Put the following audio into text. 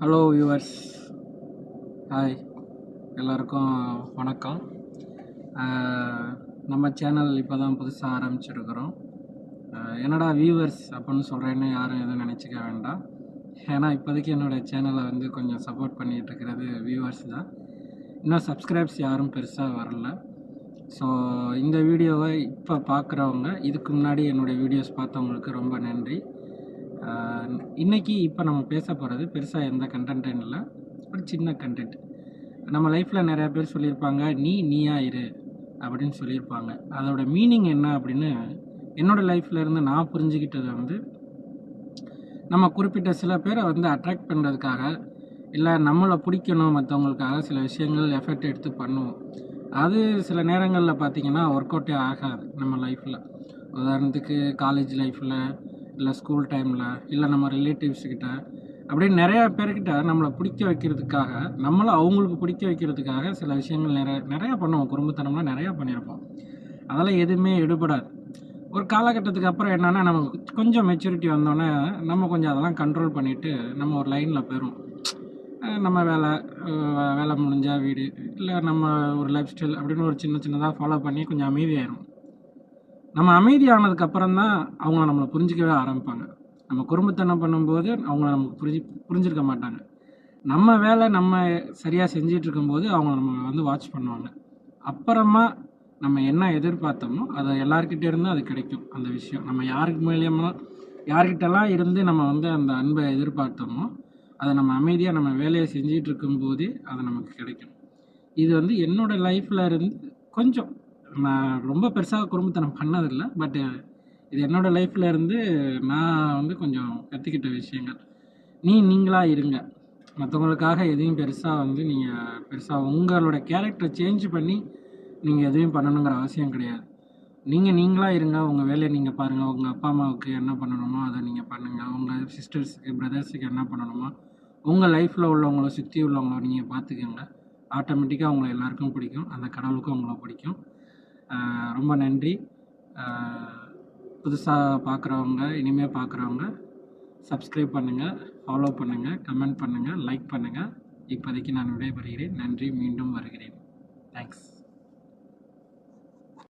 Hello viewers hi எல்லாருக்கும் வணக்கம். நம்ம சேனல் இப்போ தான் புதுசாக ஆரம்பிச்சிருக்கிறோம் என்னடா வியூவர்ஸ் அப்படின்னு சொல்கிறேன்னு யாரும் எதுவும் நினச்சிக்க வேண்டாம். ஏன்னா இப்போதைக்கு என்னோடய சேனலை வந்து கொஞ்சம் சப்போர்ட் பண்ணிகிட்டு இருக்கிறது வியூவர்ஸ் தான். இன்னும் சப்ஸ்கிரைப்ஸ் யாரும் பெருசாக வரல. ஸோ இந்த வீடியோவை இப்போ பார்க்குறவங்க இதுக்கு முன்னாடி என்னுடைய வீடியோஸ் பார்த்தவங்களுக்கு ரொம்ப நன்றி. இன்றைக்கி இப்போ நம்ம பேச போகிறது பெருசாக எந்த கண்டென்ட்டும் இல்லை ஒரு சின்ன கண்டென்ட் நம்ம லைஃப்பில் நிறையா பேர் சொல்லியிருப்பாங்க நீ நீயா இரு அப்படின்னு சொல்லியிருப்பாங்க. அதோட மீனிங் என்ன அப்படின்னு என்னோடய லைஃப்ல இருந்து நான் புரிஞ்சுக்கிட்டது வந்து நம்ம குறிப்பிட்ட சில பேரை வந்து அட்ராக்ட் பண்ணுறதுக்காக இல்லை நம்மளை பிடிக்கணும் மற்றவங்களுக்காக சில விஷயங்கள் எஃபெக்ட் எடுத்து பண்ணுவோம். அது சில நேரங்களில் பார்த்தீங்கன்னா ஒர்க் அவுட்டே ஆகாது நம்ம லைஃப்பில் உதாரணத்துக்கு காலேஜ் லைஃப்பில் இல்லை ஸ்கூல் டைமில் இல்லை நம்ம ரிலேட்டிவ்ஸ் கிட்ட அப்படின்னு நிறையா பேர்கிட்ட நம்மளை பிடிக்க வைக்கிறதுக்காக நம்மளை அவங்களுக்கு பிடிக்க வைக்கிறதுக்காக சில விஷயங்கள் நிறைய நிறையா பண்ணுவோம். குடும்பத்தனம்லாம் நிறையா பண்ணியிருப்போம். அதெல்லாம் எதுவுமே எடுபடாது. ஒரு காலகட்டத்துக்கு அப்புறம் என்னென்னா நமக்கு கொஞ்சம் மெச்சூரிட்டி வந்தோடனே நம்ம கொஞ்சம் அதெல்லாம் கண்ட்ரோல் பண்ணிவிட்டு நம்ம ஒரு லைனில் போயிடும் நம்ம வேலை வேலை முடிஞ்சால் வீடு இல்லை நம்ம ஒரு லைஃப் ஸ்டைல் அப்படின்னு ஒரு சின்ன சின்னதாக ஃபாலோ பண்ணி கொஞ்சம் அமைதியாயிரும் நம்ம அமைதியானதுக்கு அப்புறம் தான் அவங்க நம்மளை புரிஞ்சிக்கவே ஆரம்பிப்பாங்க. நம்ம குடும்பத்தனம் பண்ணும்போது அவங்க நமக்கு புரிஞ்சு புரிஞ்சிருக்க மாட்டாங்க. நம்ம வேலை நம்ம சரியாக செஞ்சிட்டு இருக்கும்போது அவங்க நம்ம வந்து வாட்ச் பண்ணுவாங்க. அப்புறமா நம்ம என்ன எதிர்பார்த்தோமோ அதை எல்லாருக்கிட்டே இருந்தும் அது கிடைக்கும் அந்த விஷயம். நம்ம யாருக்கு மூலியமோ யார்கிட்டலாம் இருந்து நம்ம வந்து அந்த அன்பை எதிர்பார்த்தோமோ அதை நம்ம அமைதியாக நம்ம வேலையை செஞ்சிட்டு இருக்கும்போதே அது நமக்கு கிடைக்கும். இது வந்து என்னோட லைஃப்பில் இருந்து கொஞ்சம் நான் ரொம்ப பெருசாக குடும்பத்தனம் பண்ணதில்லை பட் இது என்னோடய லைஃப்பில் இருந்து நான் வந்து கொஞ்சம் கற்றுக்கிட்ட விஷயங்கள். நீ நீங்களாக இருங்க. மற்றவங்களுக்காக எதையும் பெருசாக வந்து நீங்கள் பெருசாக உங்களோட கேரக்டரை சேஞ்ச் பண்ணி நீங்கள் எதையும் பண்ணணுங்கிற அவசியம் கிடையாது. நீங்கள் நீங்களாக இருங்க. உங்கள் வேலையை நீங்கள் பாருங்கள் உங்கள் அப்பா அம்மாவுக்கு என்ன பண்ணணுமோ அதை நீங்கள் பண்ணுங்கள் உங்கள் சிஸ்டர்ஸுக்கு பிரதர்ஸுக்கு என்ன பண்ணணுமோ உங்கள் லைஃப்பில் உள்ளவங்கள சுற்றி உள்ளவங்கள நீங்கள் பார்த்துக்கோங்க. ஆட்டோமேட்டிக்காக உங்களை எல்லாருக்கும் பிடிக்கும். அந்த கடவுளுக்கும் உங்களை பிடிக்கும். ரொம்ப நன்றி. புதுசாக பார்க்குறவங்க இனிமேல் பார்க்குறவங்க சப்ஸ்கிரைப் பண்ணுங்கள் ஃபாலோ பண்ணுங்கள் கமெண்ட் பண்ணுங்கள் லைக் பண்ணுங்கள் இப்போதைக்கு நான் விடைபெறுகிறேன். நன்றி மீண்டும் வருகிறேன். தேங்க்ஸ்